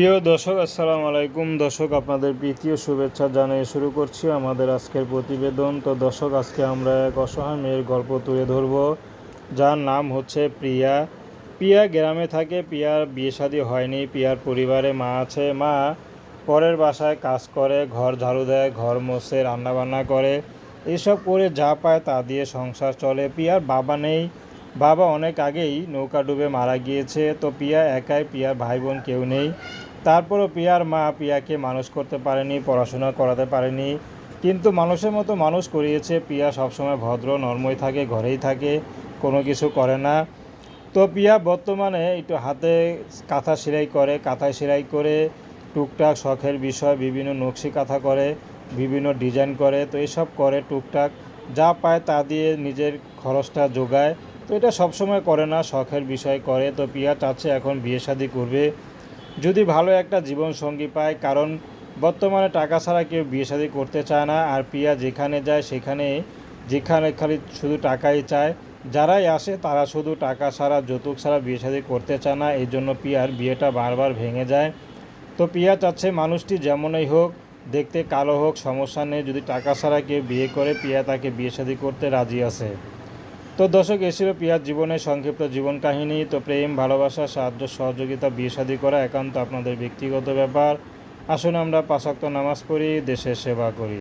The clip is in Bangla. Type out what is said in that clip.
প্রিয় দর্শক, আসসালামু আলাইকুম। দর্শক, আপনাদের প্রীতীয় শুভেচ্ছা জানিয়ে শুরু করছি আমাদের আজকের প্রতিবেদন। তো দর্শক, আজকে আমরা এক অসহায় মেয়ের গল্প তুলে ধরব। যার নাম হচ্ছে প্রিয়া। প্রিয়া গ্রামে থাকে। প্রিয়ার বিয়ে শাদী হয়নি। প্রিয়ার পরিবারে মা আছে। মা পরের বাসায় কাজ করে, ঘর ঝাড়ু দেয়, ঘর মোছে, রান্নাবান্না করে। এসব করে যা পায় তা দিয়ে সংসার চলে। প্রিয়ার বাবা নেই। বাবা অনেক আগেই নৌকা ডুবে মারা গিয়েছে, তো পিয়া একাই পিয়ার ভাই বোন কেউ নেই। তারপরও পিয়ার মা পিয়াকে মানুষ করতে পারেনি, পড়াশোনা করাতে পারেনি। কিন্তু মানুষের মতো মানুষ করিয়েছে, পিয়া সবসময় ভদ্র, নর্মই থাকে, ঘরেই থাকে, কোনো কিছু করে না। তো পিয়া বর্তমানে একটু হাতে কাঁথা সেলাই করে, কাঁথায় সেলাই করে, টুকটাক শখের বিষয়, বিভিন্ন নকশি কাঁথা করে, বিভিন্ন ডিজাইন করে, তো এসব করে টুকটাক। যা পায় তা দিয়ে নিজের খরচটা যোগায় তো এটা সবসময় করে না, শখের বিষয় করে। তো পিয়া চাচ্ছে এখন বিয়ে শাদি করবে। যদি ভালো একটা জীবন সঙ্গী পায়, কারণ বর্তমানে টাকা ছাড়া কেউ বিয়ে শাদি করতে চায় না। আর পিয়া যেখানে যায়, সেখানে, যেখানে খালি শুধু টাকাই চায়। যারাই আসে, তারা শুধু টাকা ছাড়া, যৌতুক ছাড়া বিয়ে শাদি করতে চায় না। এই জন্য পিয়ার বিয়েটা বারবার ভেঙে যায়। তো পিয়া চাচ্ছে মানুষটি যেমনই হোক, দেখতে কালো হোক, সমস্যা নেই। যদি টাকা ছাড়া কেউ বিয়ে করে, পিয়া তাকে বিয়ে শাদি করতে রাজি আছে। তো দর্শক এসেছিল পিয়ার জীবনের সংক্ষিপ্ত জীবন কাহিনী, তো প্রেম, ভালোবাসা, সাহায্য, সহযোগিতা, বিয়ে শাদী করা একান্ত আপনাদের ব্যক্তিগত ব্যাপার। আসুন আমরা পাশাক্ত নামাজ পড়ি, দেশের সেবা করি।